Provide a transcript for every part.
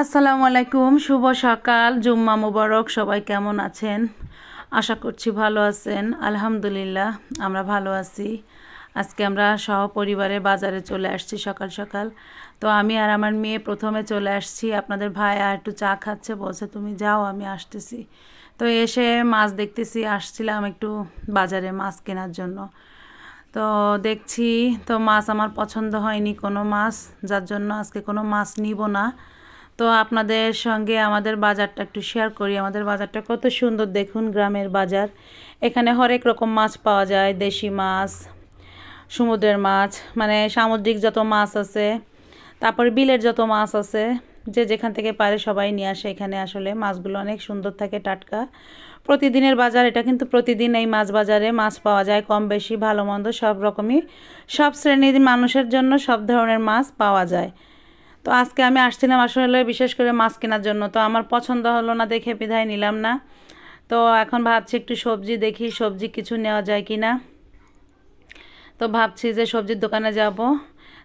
আসসালামু আলাইকুম, শুভ সকাল, জুম্মা মুবারক, সবাই কেমন আছেন? আশা করছি ভালো আছেন, আলহামদুলিল্লাহ, আমরা ভালো আছি। আজকে আমরা সহপরিবারে বাজারে চলে আসছি সকাল সকাল। তো আমি আর আমার মেয়ে প্রথমে চলে আসছি, আপনাদের ভাই আর একটু চা খাচ্ছে, বলছে, তুমি যাও, আমি আসতেছি। তো এসে মাছ দেখতেছি, আসছিলাম একটু বাজারে মাছ কেনার জন্য। তো দেখছি, তো মাছ আমার পছন্দ হয়নি কোনো মাছ, যার জন্য আজকে কোনো মাছ নিব না। তো আপনাদের সঙ্গে আমাদের বাজারটা একটু শেয়ার করি। আমাদের বাজারটা কত সুন্দর। দেখুন, গ্রামের বাজার। এখানে হরেক রকম মাছ পাওয়া যায়। দেশি মাছ, সমুদ্রের মাছ মানে সামুদ্রিক যত মাছ আছে, তারপর বিলের যত মাছ আছে, যে যেখান থেকে পারে সবাই নিয়ে আসে। এখানে আসলে মাছগুলো অনেক সুন্দর থাকে, টাটকা। প্রতিদিনের বাজার, এটা কিন্তু প্রতিদিন এই মাছ বাজারে মাছ পাওয়া যায়। কম বেশি, ভালো মন্দ, সব রকমই। সব শ্রেণির মানুষের জন্য সব ধরনের মাছ পাওয়া যায়। তো আজকে আমি আসছিলাম আসলে বিশেষ করে মাছ কেনার জন্য। তো আমার পছন্দ হলো না দেখে বিধায় নিলাম না। তো এখন ভাবছি একটু সবজি দেখি, সবজি কিছু নেওয়া যায় কি না তো ভাবছি যে সবজির দোকানে যাব।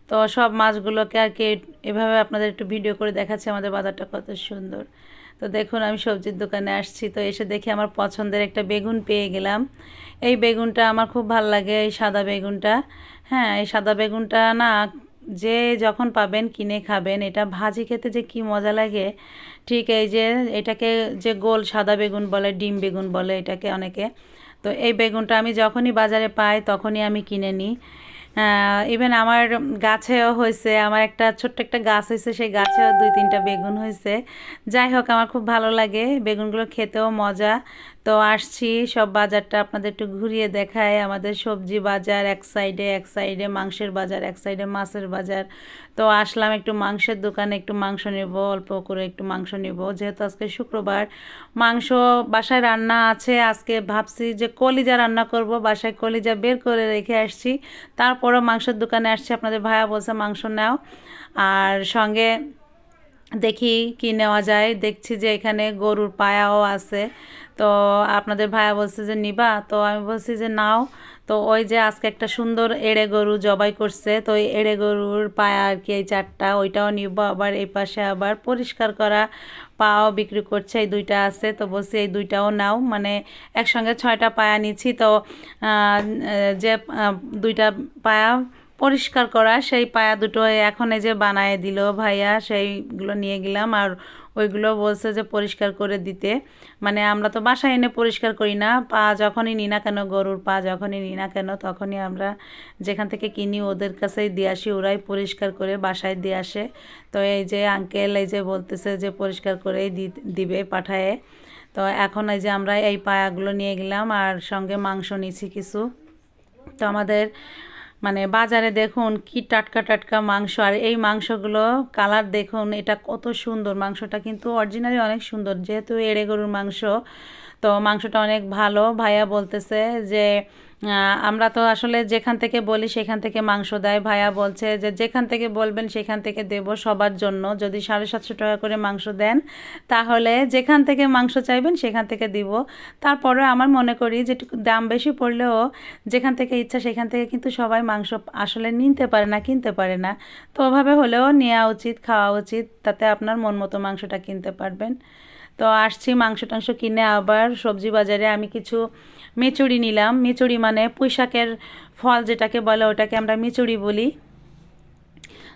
তো সব মাছগুলোকে আর কি এভাবে আপনাদের একটু ভিডিও করে দেখাচ্ছি, আমাদের বাজারটা কত সুন্দর। তো দেখুন, আমি সবজির দোকানে আসছি। তো এসে দেখি আমার পছন্দের একটা বেগুন পেয়ে গেলাম। এই বেগুনটা আমার খুব ভালো লাগে, এই সাদা বেগুনটা। হ্যাঁ এই সাদা বেগুনটা না যে যখন পাবেন কিনে খাবেন, এটা ভাজি খেতে যে কি মজা লাগে, ঠিক এই যে এটাকে যে গোল সাদা বেগুন বলে, ডিম বেগুন বলে এটাকে অনেকে, তো এই বেগুনটা আমি যখনই বাজারে পাই তখনই আমি কিনে নিই। ইভেন আমার গাছেও হয়েছে, আমার একটা ছোট্ট একটা গাছ হয়েছে, সেই গাছেও দুই তিনটা বেগুন হয়েছে। যাই হোক, আমার খুব ভালো লাগে, বেগুনগুলো খেতেও মজা। তো আসছি, সব বাজারটা আপনাদের একটু ঘুরিয়ে দেখায় আমাদের সবজি বাজার এক সাইডে এক সাইডে মাংসের বাজার, এক সাইডে মাছের বাজার। তো আসলাম একটু মাংসের দোকানে, একটু মাংস নেব, অল্প করে একটু মাংস নেব। যেহেতু আজকে শুক্রবার, মাংস বাসায় রান্না আছে। আজকে ভাবছি যে কলিজা রান্না করব, বাসায় কলিজা বের করে রেখে আসছি। তারপরও মাংসের দোকানে আসছি, আপনাদের ভাইয়া বলছে মাংস নাও। আর সঙ্গে দেখি কি নেওয়া যায়। দেখছি যে এখানে গরুর পায়াও আছে। তো আপনাদের ভাইয়া বলছে যে, নিবা? তো আমি বলছি যে, নাও। তো ওই যে আজকে একটা সুন্দর এড়ে গরু জবাই করছে। তো ওই এড়ে গরুর পায়া আর কি, এই চারটা, ওইটাও নিব। আবার এই পাশে আবার পরিষ্কার করা পাও বিক্রি করছে। এই দুইটা আছে। তো বলছি এই দুইটাও নাও। মানে একসঙ্গে ছয়টা পায়া নিচ্ছি। তো যে দুইটা পায়া পরিষ্কার করা, সেই পায়া দুটো এখন এই যে বানায় দিল ভাইয়া, সেইগুলো নিয়ে গেলাম আর ওইগুলো বলছে যে পরিষ্কার করে দিতে। মানে আমরা তো বাসায় এনে পরিষ্কার করি না, পা যখনই নিই না কেন, গরুর পা যখনই নিই না কেন, তখনই আমরা যেখান থেকে কিনি ওদের কাছেই দিয়ে আসি, ওরাই পরিষ্কার করে বাসায় দিয়ে আসে। তো এই যে আঙ্কেল এই যে বলতেছে যে পরিষ্কার করেই দিবে পাঠায়। তো এখন এই যে আমরা এই পায়াগুলো নিয়ে গেলাম আর সঙ্গে মাংস নিয়েছি কিছু। তো আমাদের মানে বাজারে দেখুন কি টাটকা টাটকা মাংস, আর এই মাংসগুলো কালার দেখুন, এটা কত সুন্দর। মাংসটা কিন্তু অরিজিনালি অনেক সুন্দর, যেহেতু এড়ে গরুর মাংস তো মাংসটা অনেক ভালো। ভাইয়া বলতেছে যে আমরা তো আসলে যেখান থেকে বলি সেখান থেকে মাংস দেয়। ভাইয়া বলছে যে, যেখান থেকে বলবেন সেখান থেকে দেব সবার জন্য। যদি সাড়ে সাতশো টাকা করে মাংস দেন, তাহলে যেখান থেকে মাংস চাইবেন সেখান থেকে দিব। তারপরে আমার মনে করি যে দাম বেশি পড়লেও যেখান থেকে ইচ্ছা সেখান থেকে কিন্তু সবাই মাংস আসলে নিতে পারে না, কিনতে পারে না। তো ওভাবে হলেও নেওয়া উচিত, খাওয়া উচিত, তাতে আপনার মন মতো মাংসটা কিনতে পারবেন। তো আসছি মাংস টাংস কিনে আবার সবজি বাজারে আমি কিছু মেচুরি নিলাম। মেচুরি মানে পুঁইশাকের ফল যেটাকে বলে ওটাকে আমরা মিচুড়ি বলি।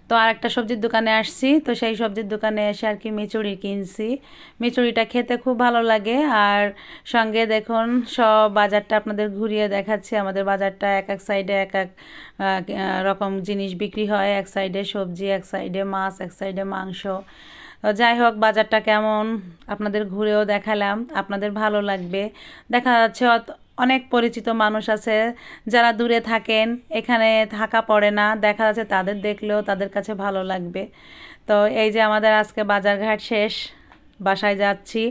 তো আর একটা সবজির দোকানে আসছি, তো সেই সবজির দোকানে এসে আর কি মিচুড়ি কিনছি। মিচুড়িটা খেতে খুব ভালো লাগে আর সঙ্গে দেখুন, সব বাজারটা আপনাদের ঘুরিয়ে দেখাচ্ছি। আমাদের বাজারটা এক এক সাইডে এক এক রকম জিনিস বিক্রি হয়। এক সাইডে সবজি, এক সাইডে মাছ, এক সাইডে মাংস। যাই হোক, বাজারটা কেমন? আপনাদের ঘুরেও দেখালাম, আপনাদের ভালো লাগবে। দেখা যাচ্ছে অনেক পরিচিত মানুষ আছে যারা দূরে থাকেন, এখানে থাকা পড়ে না। দেখা যাচ্ছে তাদের দেখলেও তাদের কাছে ভালো লাগবে। তো এই যে আমাদের আজকে বাজারঘাট শেষ, বাসায় যাচ্ছি।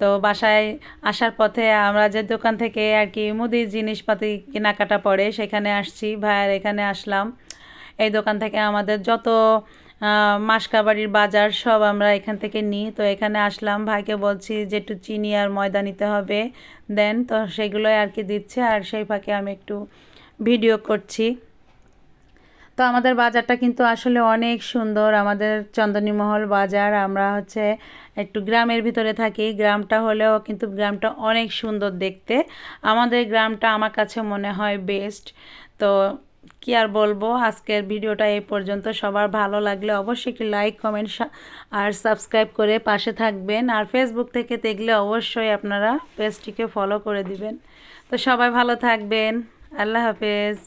তো বাসায় আসার পথে আমরা যে দোকান থেকে আর কি মুদির জিনিসপাতি কেনাকাটা পড়ে সেখানে আসছি, ভাইয়ের এখানে আসলাম। এই দোকান থেকে আমাদের যত মাসকাবাড়ির বাজার সব আমরা এখান থেকে নিই। তো এখানে আসলাম, ভাইকে বলছি যে একটু চিনি আর ময়দা নিতে হবে। দেন তো সেগুলোই আর কি দিচ্ছে আর সেই ফাঁকে আমি একটু ভিডিও করছি। তো আমাদের বাজারটা কিন্তু আসলে অনেক সুন্দর, আমাদের চন্দনীমহল বাজার। আমরা হচ্ছে একটু গ্রামের ভিতরে থাকি, গ্রামটা হলেও কিন্তু গ্রামটা অনেক সুন্দর দেখতে। আমাদের গ্রামটা আমার কাছে মনে হয় বেস্ট তো কি আর বলব? আজকের ভিডিওটা এই পর্যন্ত। সবার ভালো লাগলে অবশ্যই একটি লাইক কমেন্ট আর সাবস্ক্রাইব করে পাশে থাকবেন। আর ফেসবুক থেকে দেখলে অবশ্যই আপনারা পেজটিকে ফলো করে দিবেন। তো সবাই ভালো থাকবেন। আল্লাহ হাফেজ।